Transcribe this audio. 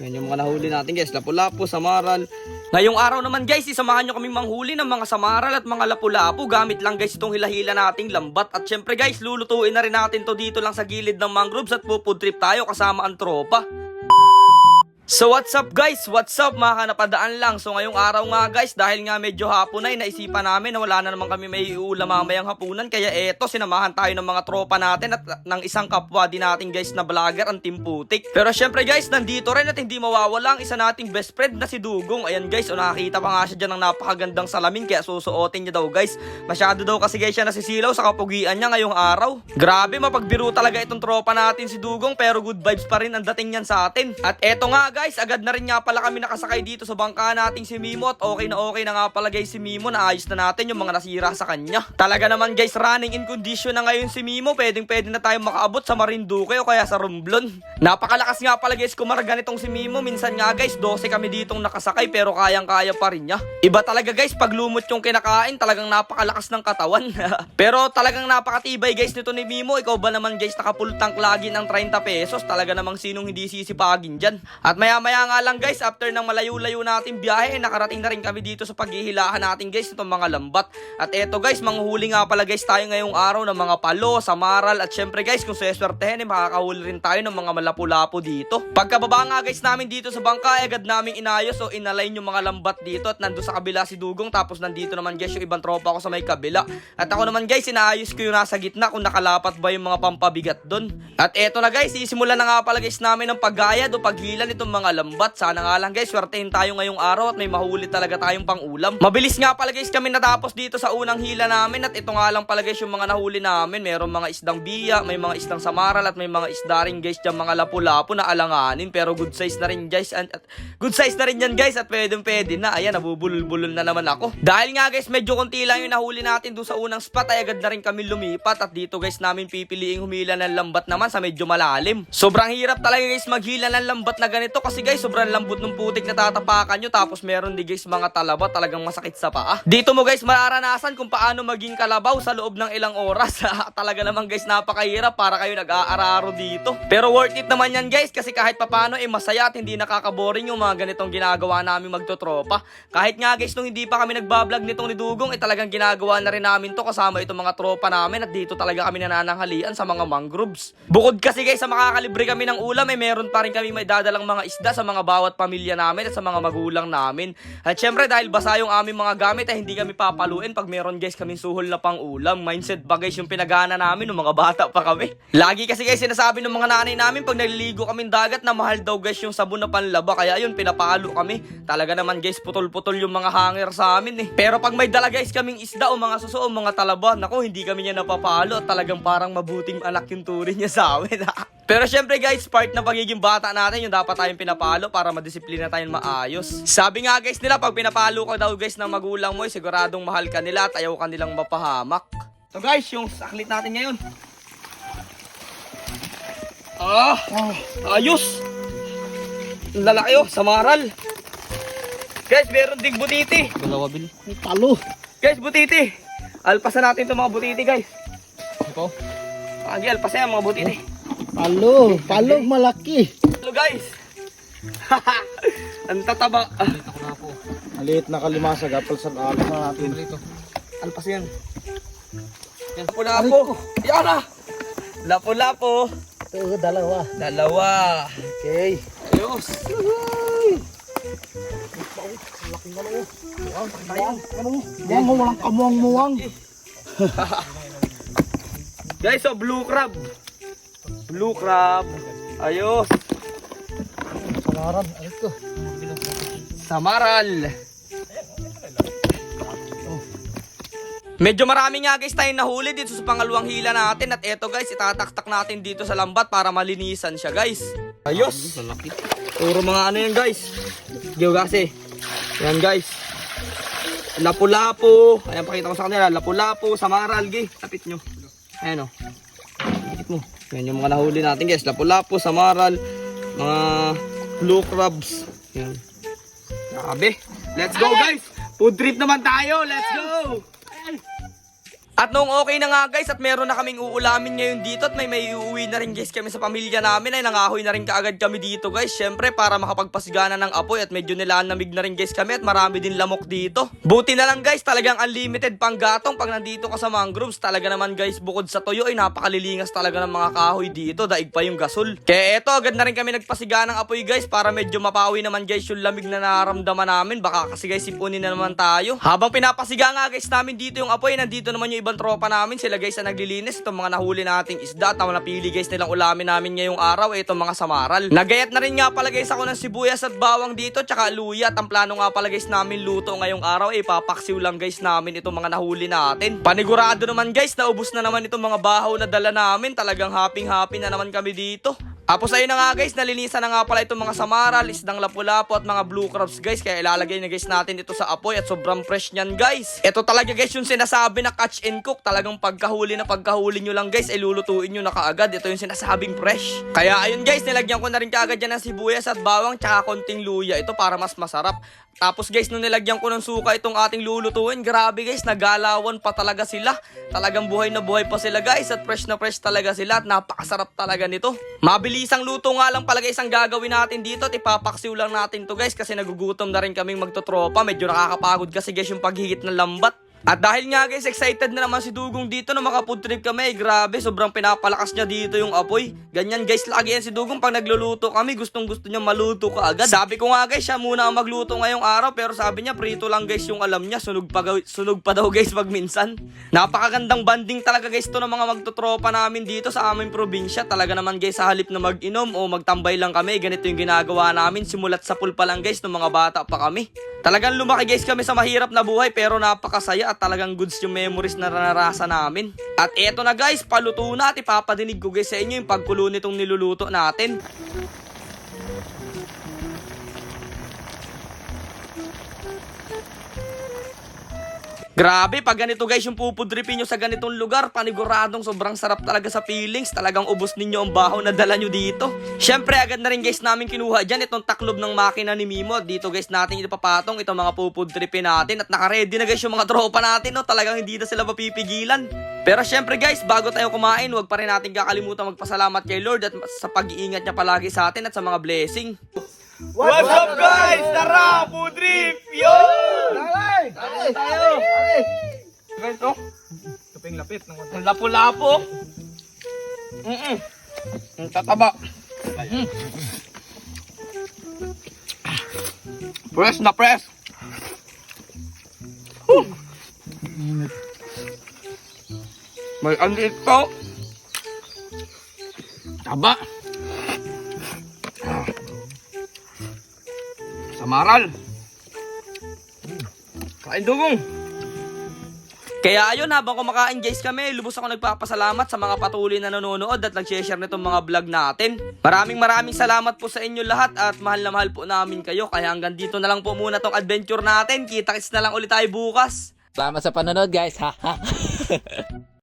Yan yung mga nahuli natin guys, lapu-lapu, samaral. Ngayong araw naman guys, isamahan nyo kaming manghuli ng mga samaral at mga lapu-lapu. Gamit lang guys itong hilahila nating lambat. At syempre guys, lulutuin na rin natin to dito lang sa gilid ng mangroves at pupud trip tayo kasama ang tropa. So what's up guys? What's up mga kanapadaan lang? So ngayong araw nga guys, dahil nga medyo hapon ay naisipan namin na wala na naman kami may iulam mamayang hapunan. Kaya eto, sinamahan tayo ng mga tropa natin at ng isang kapwa din natin guys na vlogger, ang Team Putik. Pero syempre guys, nandito rin at hindi mawawala ang isa nating best friend na si Dugong. Ayan guys, o nakakita pa nga siya dyan ng napakagandang salamin kaya susuotin niya daw guys. Masyado daw kasi guys siya nasisilaw sa kapugian niya ngayong araw. Grabe, mapagbiro talaga itong tropa natin si Dugong pero good vibes pa rin ang dating niyan sa atin. At eto nga guys, agad na rin nga pala kami nakasakay dito sa bangka nating si Mimo at okay na okay na nga pala guys si Mimo na ayos na natin yung mga nasira sa kanya. Talaga naman guys, running in condition na ngayon si Mimo, pwedeng pwede na tayo makaabot sa Marinduque o kaya sa Romblon. Napakalakas nga pala guys kumarga nitong si Mimo, minsan nga guys 12 kami ditong nakasakay pero kayang-kaya pa rin niya. Iba talaga guys, pag lumot yung kinakain, talagang napakalakas ng katawan. pero talagang napakatibay guys nito ni Mimo, ikaw ba naman guys nakapul tank lagi ng 30 pesos, talaga namang sinong hindi sisipagin dyan. At maya maya nga lang guys, after ng malayo-layo nating biyahe, eh, nakarating na rin kami dito sa paghihilahan natin guys, itong mga lambat. At eto guys, manghuli nga pala guys tayo ngayong araw ng mga palo, samaral, at syempre guys, kung sweswertehin, eh, makakahuli rin tayo ng mga malapu-lapu dito. Pagkababa nga guys namin dito sa bangka, eh, agad naming inayos o inalign yung mga lambat dito at nando sa kabila si Dugong, tapos nandito naman guys yung ibang tropa ko sa may kabila. At ako naman guys, inaayos ko yung nasa gitna kung nakalapat ba yung mga pampabigat doon. At eto na guys, isimulan na nga pala guys namin ng paggayad o paghilan itong mga lambat. Sana nga lang guys, swertehin tayo ngayong araw at may mahuli talaga tayong pang ulam. Mabilis nga pala guys kami natapos dito sa unang hila namin at ito nga lang pala guys yung mga nahuli namin. Meron mga isdang biya, may mga isdang samaral at may mga isda rin guys dyan mga lapu-lapu na alanganin pero good size na rin guys. And, at, good size na rin yan guys at pwedeng pwede na. Ayan, nabubulol-bulol na naman ako. Dahil nga guys, medyo konti lang yung nahuli natin doon sa unang spot ay agad na rin kami lumipat at dito guys namin pipiliing humila ng lambat naman sa medyo malalim. Sobrang hirap talaga guys maghila ng lambat na ganito guys sobrang lambot ng putik na tatapakan nyo tapos meron di guys mga talaba talagang masakit sa paa. Dito mo guys mararanasan kung paano maging kalabaw sa loob ng ilang oras. talaga naman guys napakahirap para kayo nag-aararo dito. Pero worth it naman yan guys kasi kahit papano eh masaya at hindi nakakaboring yung mga ganitong ginagawa namin magtotropa. Kahit nga guys nung hindi pa kami nagbablog nitong ni Dugong eh talagang ginagawa na rin namin to kasama itong mga tropa namin at dito talaga kami nanananghalian sa mga mangroves. Bukod kasi guys sa makakalibre kami ng ulam eh meron pa rin kami may dadalang mga isda sa mga bawat pamilya namin at sa mga magulang namin. At syempre dahil basa yung aming mga gamit eh hindi kami papaluin pag meron guys kaming suhol na pang ulam. Mindset ba guys yung pinagana namin nung mga bata pa kami. Lagi kasi guys sinasabi ng mga nanay namin pag naliligo kaming dagat na mahal daw guys yung sabon na panlaba kaya yun pinapalo kami. Talaga naman guys putol-putol yung mga hanger sa amin eh. Pero pag may dala guys kaming isda o mga suso o mga talaba, nako hindi kami niya napapalo at talagang parang mabuting anak yung turing niya sa amin. Pero syempre guys, part ng pagiging bata natin yung dapat tayong pinapalo para madisiplina tayong maayos. Sabi nga guys nila, pag pinapalo ko daw guys ng magulang mo, eh, siguradong mahal ka nila at ayaw ka nilang mapahamak. So guys, yung saklit natin ngayon. Ah, ayos. Ang lalaki oh, samaral. Guys, meron ding butiti. Dalawa bil. Talo. Guys, butiti. Alpasan natin itong mga butiti guys. Ito. Agi, alpasan yan mga butiti. Palo. Palo malaki. Hello guys. Ang tataba. Na po. Maliit na kalimasa. Gapal sa alam na natin. Dito. alpas yan. Yan, lapo-lapo. Yan ah. Lapo-lapo. Ito, dalawa. Dalawa. Okay. Ayos. Laki na mo. Muwang. Muwang. Ano? Muwang kamuwang muwang. Guys, so blue crab. Blue crab. Ayos. Samaran. Ano ito? Samaral. Medyo marami nga guys tayong nahuli dito sa pangalawang hila natin at eto guys itataktak natin dito sa lambat para malinisan siya guys. Ayos. Puro mga ano yan guys. Geogase. Yan guys. Lapu-lapu. Ayan pakita ko sa kanila. Lapu-lapu, samaral. Gi. Tapit nyo. Ayan o. Tapit mo. Yan yung mga nahuli natin guys. Lapu-lapu, samaral. Mga blue crabs. Yan. Grabe. Let's go guys. Food trip naman tayo. Let's go. At noong okay na nga guys at meron na kaming uulamin ngayon dito at may may uuwi na rin guys kami sa pamilya namin ay nangahoy na rin kaagad kami dito guys. Syempre para makapagpasigana ng apoy at medyo nilalamig na rin guys kami at marami din lamok dito. Buti na lang guys talagang unlimited pang gatong pag nandito ka sa mangroves. Talaga naman guys bukod sa tuyo ay napakalilingas talaga ng mga kahoy dito. Daig pa yung gasol. Kaya eto agad na rin kami nagpasigana ng apoy guys para medyo mapawi naman guys yung lamig na nararamdaman namin. Baka kasi guys sipunin na naman tayo. Habang pinapasiga nga guys namin dito yung apoy nandito naman yung ibang tropa namin. Sila guys na naglilinis. Itong mga nahuli nating isda. At ang napili guys nilang ulamin namin ngayong araw. Ito mga samaral. Nagayat na rin nga pala guys ako ng sibuyas at bawang dito. Tsaka luya. At ang plano nga pala guys namin luto ngayong araw. Eh papaksiw lang guys namin itong mga nahuli natin. Panigurado naman guys. Naubos na naman itong mga bahaw na dala namin. Talagang happy happy na naman kami dito. Tapos ayun na nga guys, nalinisan na nga pala itong mga samaral, isdang lapu-lapu at mga blue crabs guys. Kaya ilalagay na guys natin ito sa apoy at sobrang fresh niyan guys. Ito talaga guys yung sinasabi na catch and cook. Talagang pagkahuli na pagkahuli nyo lang guys, ay lulutuin nyo na kaagad. Ito yung sinasabing fresh. Kaya ayun guys, nilagyan ko na rin kaagad yan ng sibuyas at bawang tsaka konting luya. Ito para mas masarap. Tapos guys, nung nilagyan ko ng suka itong ating lulutuin, grabe guys, nagalawan pa talaga sila. Talagang buhay na buhay pa sila guys at fresh na fresh talaga sila at napakasarap talaga nito. Mabilisang luto nga lang pala guys ang gagawin natin dito at ipapaksiw lang natin to guys kasi nagugutom na rin kaming magtotropa. Medyo nakakapagod kasi guys yung paghigit ng lambat. At dahil nga guys, excited na naman si Dugong dito na makafood trip kami. Grabe, sobrang pinapalakas niya dito yung apoy. Ganyan guys, lagi yan si Dugong pag nagluluto kami. Gustong gusto niya maluto ka agad. Sabi ko nga guys, siya muna ang magluto ngayong araw. Pero sabi niya, prito lang guys yung alam niya. Sunog pa, sunog pa daw guys pag minsan. Napakagandang banding talaga guys to ng mga magtotropa namin dito sa aming probinsya. Talaga naman guys, sa halip na mag-inom o magtambay lang kami, ganito yung ginagawa namin. Simulat sa pulpa lang guys, nung mga bata pa kami. Talagang lumaki guys kami sa mahirap na buhay pero napakasaya at talagang goods yung memories na nararasa namin. At eto na guys, paluto na at ipapadinig ko guys sa inyo yung pagkulo nitong niluluto natin. Grabe, pag ganito guys yung pupudripin nyo sa ganitong lugar, paniguradong sobrang sarap talaga sa feelings. Talagang ubos ninyo ang baho na dala nyo dito. Syempre, agad na rin guys namin kinuha dyan itong taklob ng makina ni Mimo. Dito guys natin ipapatong itong mga pupudripin natin. At nakaredy na guys yung mga tropa natin. No? Talagang hindi na sila mapipigilan. Pero syempre guys, bago tayo kumain, huwag pa rin natin kakalimutan magpasalamat kay Lord at sa pag-iingat niya palagi sa atin at sa mga blessing. What's up guys? Tara, food trip! Yo! Dalay! Dalay tayo! Dalay! Guys, oh. Kaping lapit ng Ang lapo-lapo. Mm-mm. Ang tataba. Mm. Press na press. Huh. May andit to. Taba. Ah. Samaral. Kain dugong. Kaya ayun, habang kumakain guys kami, lubos ako nagpapasalamat sa mga patuloy na nanonood at nag-share nitong mga vlog natin. Maraming maraming salamat po sa inyo lahat at mahal na mahal po namin kayo. Kaya hanggang dito na lang po muna tong adventure natin. Kita-kits na lang ulit tayo bukas. Salamat sa panonood guys. Ha.